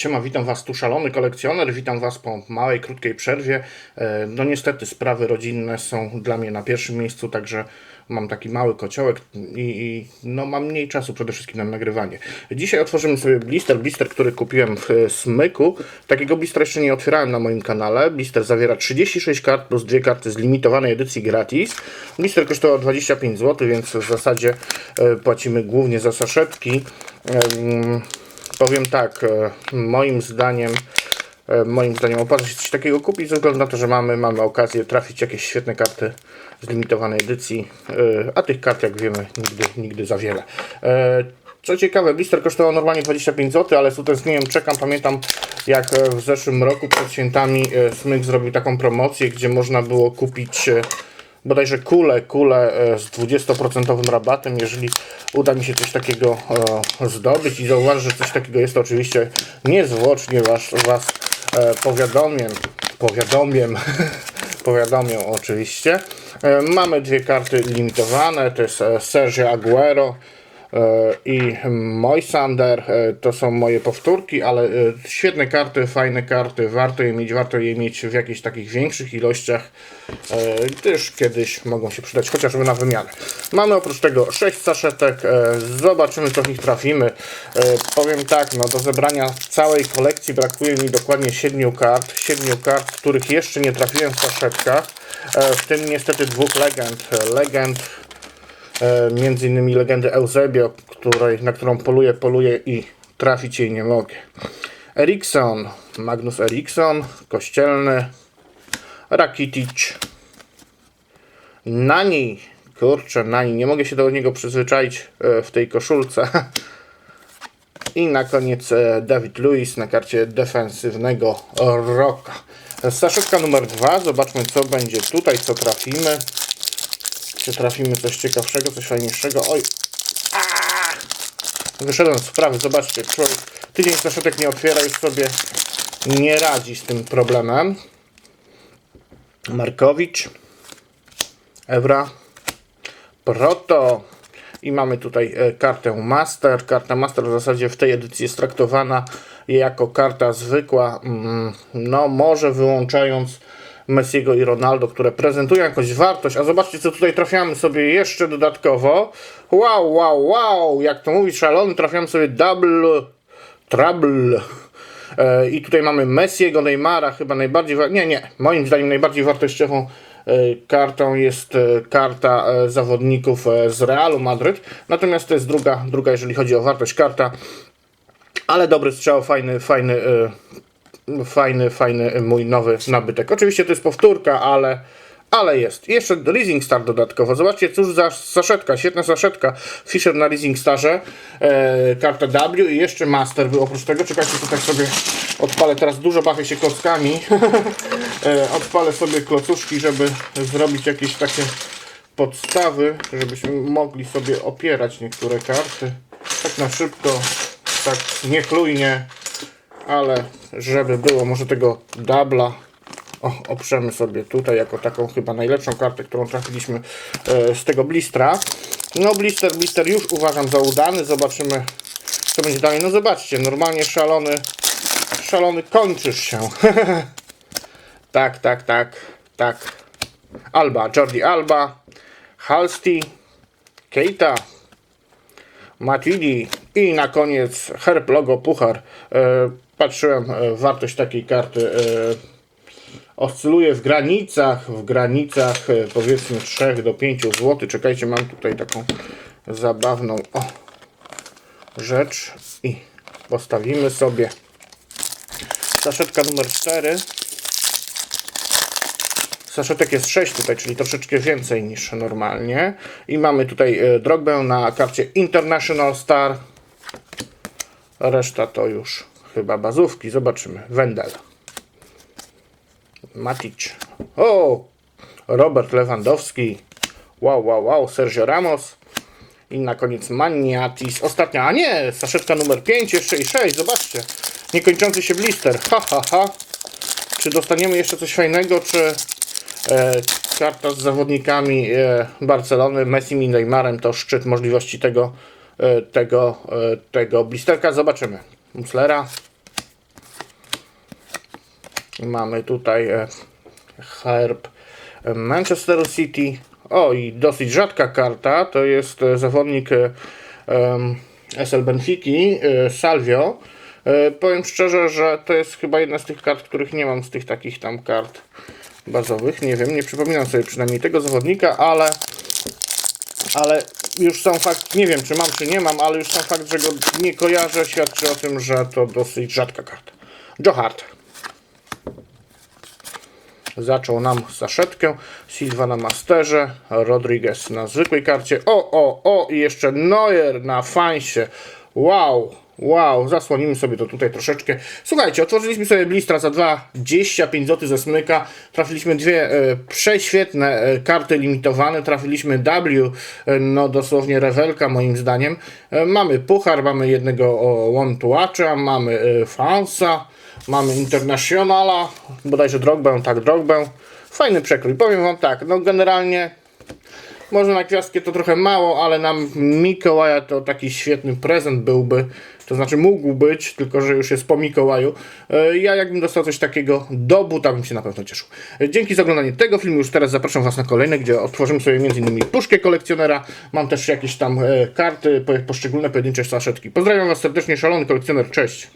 Siema, witam Was tu szalony kolekcjoner, witam Was po małej, krótkiej przerwie. E, No niestety sprawy rodzinne są dla mnie na pierwszym miejscu, także mam taki mały kociołek i, i no mam mniej czasu przede wszystkim na nagrywanie. Dzisiaj otworzymy sobie blister, blister, który kupiłem w e, Smyku. Takiego blistera jeszcze nie otwierałem na moim kanale. Blister zawiera 36 kart plus dwie karty z limitowanej edycji gratis. Blister kosztował 25 zł, więc w zasadzie e, płacimy głównie za saszetki. Em, Powiem tak, e, moim zdaniem e, moim zdaniem opłaca się coś takiego kupić ze względu na to, że mamy, mamy okazję trafić jakieś świetne karty z limitowanej edycji, e, a tych kart jak wiemy nigdy, nigdy za wiele. Co ciekawe, blister kosztował normalnie 25 zł, ale z utęsknieniem czekam. Pamiętam jak w zeszłym roku przed świętami Smyk zrobił taką promocję, gdzie można było kupić bodajże kulę, kulę e, z 20% rabatem, jeżeli uda mi się coś takiego e, zdobyć i zauważyć, że coś takiego jest, to oczywiście niezwłocznie was, was e, powiadomię, powiadomię oczywiście. E, Mamy dwie karty limitowane, to jest Sergio Aguero i Moisander. E, To są moje powtórki, ale e, świetne karty, fajne karty, warto je mieć, warto je mieć w jakichś takich większych ilościach, e, gdyż kiedyś mogą się przydać chociażby na wymianę. Mamy oprócz tego 6 saszetek, zobaczymy co w nich trafimy. Powiem tak, no do zebrania całej kolekcji brakuje mi dokładnie 7 kart, 7 kart, których jeszcze nie trafiłem w saszetkach, w tym niestety dwóch legend. Legend między innymi legendy Eusebio, której, na którą poluję, poluję i trafić jej nie mogę. Erikson, Magnus Erikson, Kościelny, Rakitic, Nani, kurczę, Nani, nie mogę się do niego przyzwyczaić e, w tej koszulce. I na koniec e, David Lewis na karcie defensywnego Roka. Saszetka numer dwa, zobaczmy co będzie tutaj, co trafimy. Czy trafimy coś ciekawszego, coś fajniejszego. Oj! Aaa! Wyszedłem z sprawy, zobaczcie, człowiek tydzień saszetek nie otwiera, już sobie nie radzi z tym problemem. Markowicz, Evra, Proto i mamy tutaj e, kartę Master. Karta Master w zasadzie w tej edycji jest traktowana jako karta zwykła, mm, no może wyłączając Messiego i Ronaldo, które prezentują jakąś wartość, a zobaczcie co tutaj trafiamy sobie jeszcze dodatkowo. Wow, wow, wow, jak to mówi szalony, trafiamy sobie double trouble. E, I tutaj mamy Messiego, Neymara, chyba najbardziej, nie, nie, moim zdaniem najbardziej wartościową e, kartą jest e, karta zawodników z Realu Madryt. Natomiast to jest druga, druga jeżeli chodzi o wartość karta. Ale dobry strzał, fajny, fajny, fajny, fajny mój nowy nabytek. Oczywiście to jest powtórka, ale, ale jest. Jeszcze Leasing Star dodatkowo. Zobaczcie, cóż za saszetka, świetna saszetka. Fisher na Leasing Starze, e, karta W i jeszcze Master był oprócz tego. Czekajcie, tutaj sobie odpalę. Teraz dużo bawię się klockami. e, odpalę sobie klocuszki, żeby zrobić jakieś takie podstawy, żebyśmy mogli sobie opierać niektóre karty. Tak na szybko, tak niechlujnie, ale żeby było może tego dubla o, oprzemy sobie tutaj jako taką chyba najlepszą kartę, którą trafiliśmy e, z tego blistra. No blister, blister już uważam za udany. Zobaczymy co będzie dalej. No zobaczcie, normalnie szalony, szalony kończysz się. tak, tak, tak, tak. Alba, Jordi Alba, Halsti, Keita, Matuidi i na koniec herb logo puchar. E, patrzyłem, e, wartość takiej karty e, oscyluje w granicach, w granicach e, powiedzmy 3 do 5 zł. Czekajcie, mam tutaj taką zabawną o, rzecz i postawimy sobie saszetka numer 4. Saszetek jest 6 tutaj, czyli troszeczkę więcej niż normalnie. I mamy tutaj Drogbę na karcie International Star. Reszta to już chyba bazówki. Zobaczymy. Wendel. Matic. O! Robert Lewandowski. Wow, wow, wow. Sergio Ramos. I na koniec Maniatis. Ostatnia, a nie, saszetka numer 5, jeszcze i 6. Zobaczcie. Niekończący się blister. Ha, ha, ha. Czy dostaniemy jeszcze coś fajnego, czy e, karta z zawodnikami e, Barcelony, Messi i Neymarem to szczyt możliwości tego, e, tego, e, tego blisterka. Zobaczymy. Muslera. Mamy tutaj e, herb e, Manchesteru City. O, i dosyć rzadka karta. To jest e, zawodnik SL Benfiki, Salvio. Powiem szczerze, że to jest chyba jedna z tych kart, których nie mam z tych takich tam kart bazowych. Nie wiem, nie przypominam sobie przynajmniej tego zawodnika, ale ale już sam fakt, nie wiem czy mam czy nie mam, ale już sam fakt, że go nie kojarzę, świadczy o tym, że to dosyć rzadka karta. Joe Hart. Zaczął nam zaszetkę. Silva na masterze, Rodriguez na zwykłej karcie. O, o, o i jeszcze Neuer na fansie. Wow, wow, zasłonimy sobie to tutaj troszeczkę. Słuchajcie, otworzyliśmy sobie blistra za 25 zł ze smyka. Trafiliśmy dwie e, prześwietne e, karty limitowane. Trafiliśmy W, e, no dosłownie rewelka moim zdaniem. E, mamy puchar, mamy jednego Watcha, mamy e, Fansa. Mamy Internationala, bodajże Drogbę, tak, Drogbę. Fajny przekrój. Powiem Wam tak, no generalnie może na gwiazdkę to trochę mało, ale na Mikołaja to taki świetny prezent byłby. To znaczy mógł być, tylko że już jest po Mikołaju. E, Ja jakbym dostał coś takiego do buta, bym się na pewno cieszył. E, Dzięki za oglądanie tego filmu. Już teraz zapraszam Was na kolejne, gdzie otworzymy sobie m.in. puszkę kolekcjonera. Mam też jakieś tam e, karty, po- poszczególne pojedyncze saszetki. Pozdrawiam Was serdecznie, szalony kolekcjoner. Cześć!